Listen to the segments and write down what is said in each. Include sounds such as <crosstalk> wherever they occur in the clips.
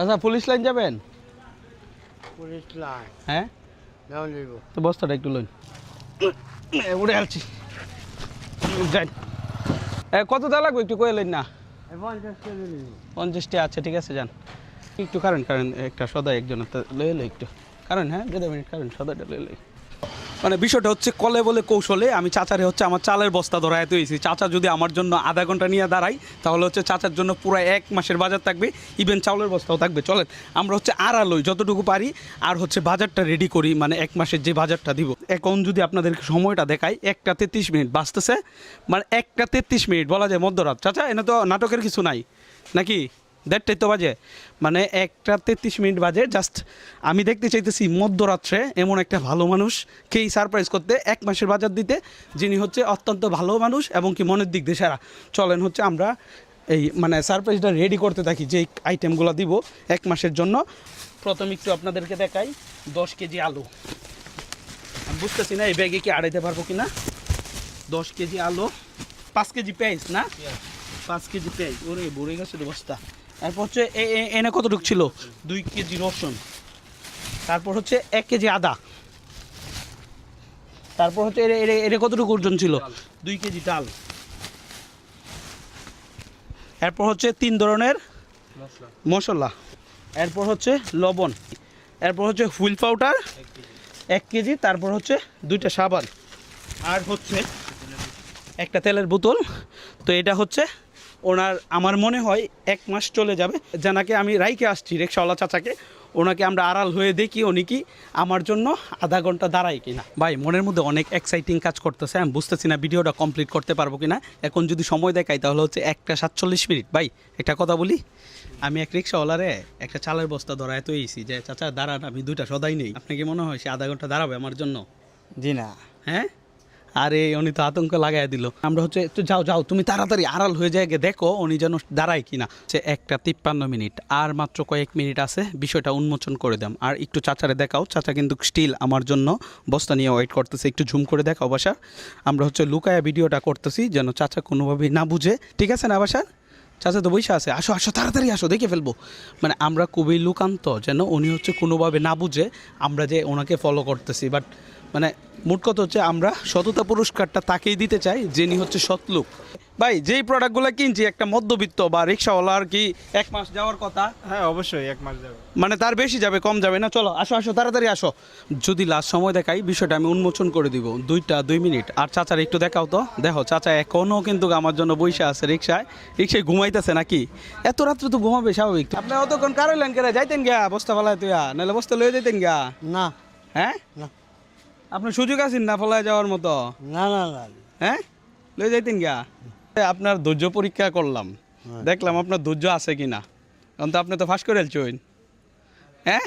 আচ্ছা police line যাবেন? Police line. হ্যাঁ? তো বস্তাটা একটু লইন। উড়ে আসছি যাই। কত দা লাগবে একটু কয়ে লইন না? পঞ্চাশটি আচ্ছা ঠিক আছে যান। একটু কারেন্ট কারেন্ট একটা সদাই একজন লয়ে লই একটু। কারণ হ্যাঁ? দেড় মিনিট কারেন্ট সদাইটা লয়ে লই। মানে বিষয়টা হচ্ছে কলে বলে কৌশলে আমি চাচারে হচ্ছে আমার চালের বস্তা ধরায় হয়েছি চাচা যদি আমার জন্য আধা ঘণ্টা নিয়ে দাঁড়াই তাহলে হচ্ছে চাচার জন্য পুরো এক মাসের বাজার থাকবে ইভেন চাউলের বস্তাও থাকবে। চলেন, আমরা হচ্ছে আড়ালই যতটুকু পারি, আর হচ্ছে বাজারটা রেডি করি মানে এক মাসের যে বাজারটা দিব। এখন যদি আপনাদেরকে সময়টা দেখাই, একটা তেত্রিশ মিনিট বাঁচতেছে মানে একটা তেত্রিশ মিনিট, বলা যায় মধ্যরাত। চাচা, এনে তো নাটকের কিছু নাই, নাকি? দেড়টাই তো বাজে। মানে একটা তেত্রিশ মিনিট বাজে। জাস্ট আমি দেখতে চাইতেছি মধ্যরাত্রে এমন একটা ভালো মানুষকেই সারপ্রাইজ করতে এক মাসের বাজার দিতে যিনি হচ্ছে অত্যন্ত ভালো মানুষ এবং কি মনের দিক দিয়ে সারা। চলেন হচ্ছে আমরা এই মানে সারপ্রাইজটা রেডি করতে থাকি যে আইটেমগুলো দিব এক মাসের জন্য। প্রথম একটু আপনাদেরকে দেখাই দশ কেজি আলু। বুঝতেছি না এই ব্যাগে কি আড়াইতে পারব কি না দশ কেজি আলু পাঁচ কেজি পেঁয়াজ না? পাঁচ কেজি পেঁয়াজ। ওরে বড়ে গেছে বস্তা। তারপর হচ্ছে এনে কত ছিল? দুই কেজি রসুন। তারপর হচ্ছে এক কেজি আদা। তারপর হচ্ছে এর এর- এর কতটুকু ওজন ছিল? দুই কেজি ডাল। এরপর হচ্ছে তিন ধরনের মশলা। এরপর হচ্ছে লবণ। এরপর হচ্ছে হুইল পাউডার। এক কেজি। তারপর হচ্ছে দুইটা সাবান। আর হচ্ছে একটা তেলের বোতল। তো এটা হচ্ছে ওনার আমার মনে হয় এক মাস চলে যাবে। জানাকে আমি রাইকে আসছি রিক্সাওয়ালা চাচাকে। ওনাকে আমরা আড়াল হয়ে দেখি উনি কি আমার জন্য আধা ঘণ্টা দাঁড়ায় কিনা। ভাই মনের মধ্যে অনেক এক্সাইটিং কাজ করতেছে আমি বুঝতেছি না ভিডিওটা কমপ্লিট করতে পারব কিনা। এখন যদি সময় দেখাই তাহলে হচ্ছে একটা সাতচল্লিশ মিনিট। ভাই একটা কথা বলি আমি এক রিক্সাওয়ালারে একটা চালের বস্তা ধরায় তো এইছি যে চাচা দাঁড়ান আমি দুইটা সদাই নেই। আপনাকে মনে হয় সে আধা ঘণ্টা দাঁড়াবে আমার জন্য? জি না। হ্যাঁ? আরে উনি তো আতঙ্ক লাগাই দিল। আমরা হচ্ছে একটু যাও যাও, তুমি তাড়াতাড়ি আড়াল হয়ে যায় দেখো উনি যেন দাঁড়ায় কিনা। সে একটা তিপ্পান্ন মিনিট, আর মাত্র কয়েক মিনিট আছে, বিষয়টা উন্মোচন করে দাম আর একটু চাচারে দেখাও, চাচা কিন্তু স্টিল আমার জন্য বস্তা নিয়ে ওয়েট করতেছে, একটু ঝুম করে দেখাও বাসার আমরা হচ্ছে লুকায়া ভিডিওটা করতেছি, যেন চাচা কোনোভাবেই না বুঝে। ঠিক আছে না বাসার চাচা তো বৈশা আছে। আসো আসো, তাড়াতাড়ি আসো, দেখে ফেলব। মানে আমরা খুবই লুকান্ত, যেন উনি হচ্ছে কোনোভাবে না বুঝে, আমরা যে ওনাকে ফলো করতেছি বাট মানে মোট কথা হচ্ছে আমরা সততা পুরস্কারটা তাকেই দিতে চাই যিনি হচ্ছে সৎলোক ভাই যেই প্রোডাক্টগুলো কিনছি একটা মধ্যবিত্ত বা রিক্সাওয়ালা আর কি এক মাস যাওয়ার কথা। হ্যাঁ অবশ্যই এক মাস যাবে। মানে তার বেশি যাবে কম যাবে না? চলো আসো আসো তাড়াতাড়ি আসো। যদি লাস্ট সময় দেখাই বিষয়টা আমি উন্মোচন করে দিব। দুইটা দুই মিনিট। আর চাচার একটু দেখাও তো। দেখো চাচা এখনও কিন্তু আমার জন্য বইসা আছে রিক্সায়। রিক্সায় ঘুমাইতেছে নাকি? এত রাত্রে তো ঘুমাবে স্বাভাবিক। আপনি অতক্ষণ কারও লেন করে যাইতেন গিয়া বস্তা ফেলায় তুই নাহলে বস্তা লয়ে যাইতেন গিয়া। না। হ্যাঁ? না। আপনার সুযোগ আছেন না ফলায় যাওয়ার মতো? না না না। হ্যাঁ? লয়ে যাইতেন গিয়া? আপনার ধৈর্য পরীক্ষা করলাম। দেখলাম আপনার ধৈর্য আছে কিনা। কারণ তো আপনি তো ফাঁস করে চইন হ্যাঁ?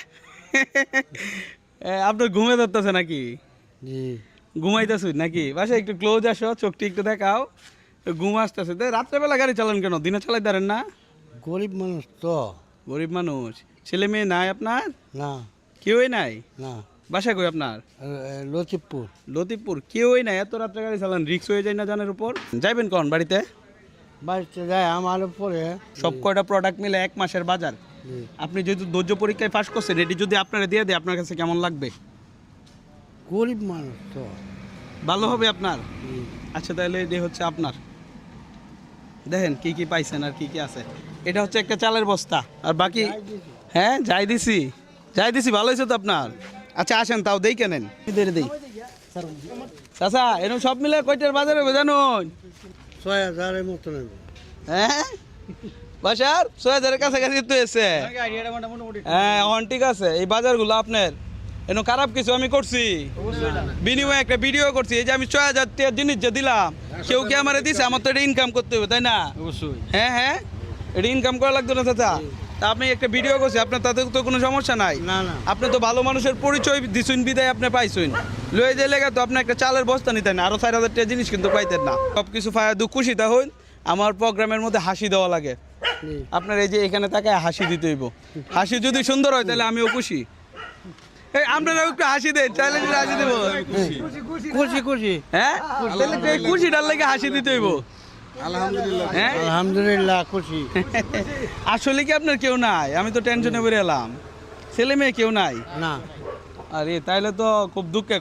আপনার ঘুমে ধরতেছে নাকি? জি। ঘুমাইতেছ নাকি? বাসা একটু ক্লোজ আসো চোখটি একটু দেখাও। ঘুম আসতেছে। তো রাত্রেবেলা গাড়ি চালান কেন? দিনে চালাই দাঁড়েন না? গরিব মানুষ তো। গরিব মানুষ। ছেলে মেয়ে নাই আপনার? না। কেউই নাই? না। বাসা কই আপনার? লতিপুর লতিপুর কেউই নাই এত রাত্রে গাড়ি চালান রিক্স হয়ে যায় না জানের উপর? যাইবেন কোন বাড়িতে? বাড়িতে যায় আমার উপরে। সব কয়টা প্রোডাক্ট মিলে এক মাসের বাজার। আপনি যেহেতু ধৈর্য পরীক্ষায় পাশ করছেন এটি যদি আপনারা দিয়ে দেয় আপনার কাছে কেমন লাগবে? গরিব মানুষ তো। ভালো হবে আপনার? আচ্ছা তাহলে এটি হচ্ছে আপনার। দেখেন কি কি পাইছেন আর কি কি আছে। এটা হচ্ছে একটা চালের বস্তা। আর বাকি হ্যাঁ যাই দিছি। যাই দিছি ভালো হয়েছে তো আপনার? আচ্ছা আসেন তাও দেই কেনেন। দেই। চাচা এরকম সব মিলে কয়টার বাজারে হবে জানুন? ছয় হাজারের মতো হ্যাঁ? বাসার? ছয় হাজারের কাছাকাছি তো এসে। হ্যাঁ এখন ঠিক আছে। এই বাজারগুলো আপনার। এন খারাপ কিছু আমি করছি। বিনিময়ে একটা ভিডিও করছি। এই যে আমি ছয় হাজার জিনিস যে দিলাম কেউ কি আমার দিছে? আমার তো এটা ইনকাম করতে হবে তাই না? অবশ্যই। হ্যাঁ হ্যাঁ? এটা ইনকাম করা লাগতো না চাচা। আপনি একটা ভিডিও করছি আপনার তাতে তো কোনো সমস্যা নাই। আপনি তো ভালো মানুষের পরিচয় দিছুন বিদায় আপনি পাইছুন। লয়ে যে লেগে তো আপনি একটা চালের বস্তা নিতেন না আরও চার হাজার টাকা জিনিস কিন্তু পাইতেন না। সব কিছু পায় দুঃখ খুশিটা হইন আমার প্রোগ্রামের মধ্যে হাসি দেওয়া লাগে। আপনার এই যে এখানে তাকে হাসি দিতে হইব। হাসি যদি সুন্দর হয় তাহলে আমিও খুশি। এই আপনারাও একটু হাসি দেন চাইলে হাসি দেবো। খুশি খুশি। হ্যাঁ? তাহলে এই খুশিটার লেগে হাসি দিতে হইব। হ্যাঁ? আলহামদুলিল্লাহ খুশি। <laughs> আসলে কি আপনার কেউ নাই? আমি তো টেনশনে বেরিয়ে এলাম। ছেলে মেয়ে কেউ নাই? না। আরে তাইলে তো খুব দুঃখের